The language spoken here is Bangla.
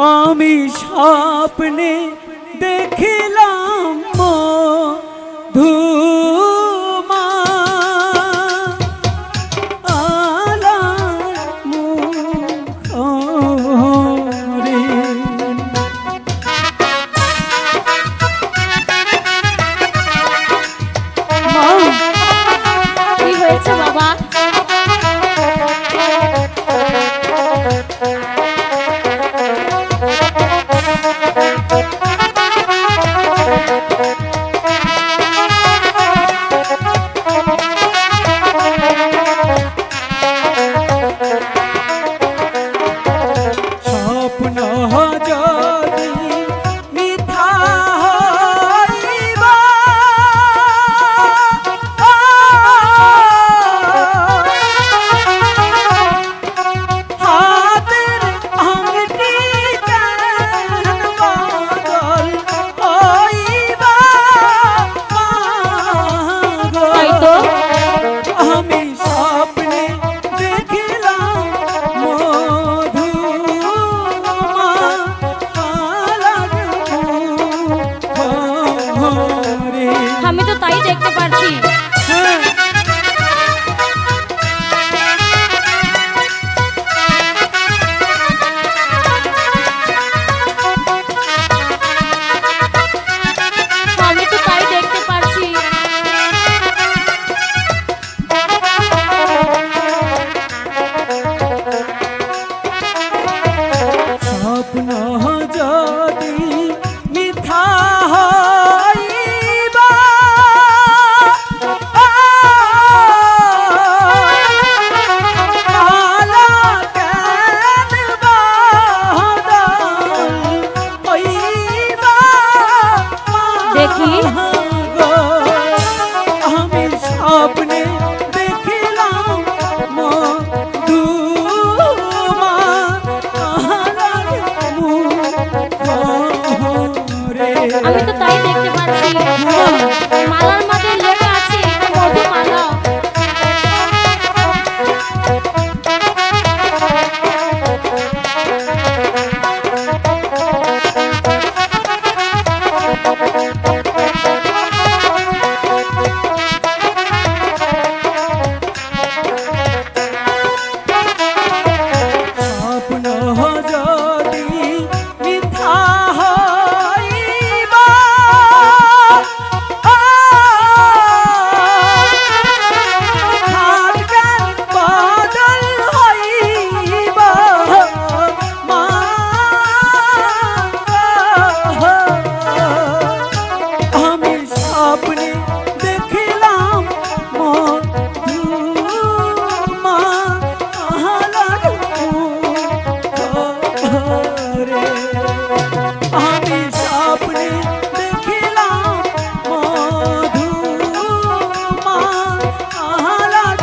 আমি স্বপ্নে দেখিলাম ধুমা। কি হয়েছে আমি তো তাই দেখতে পারছি। হ্যাঁ। স্বপ্নে দেখিলাম মন আমি স্বপ্নে দেখিলাম মধু মা আহ্লাদ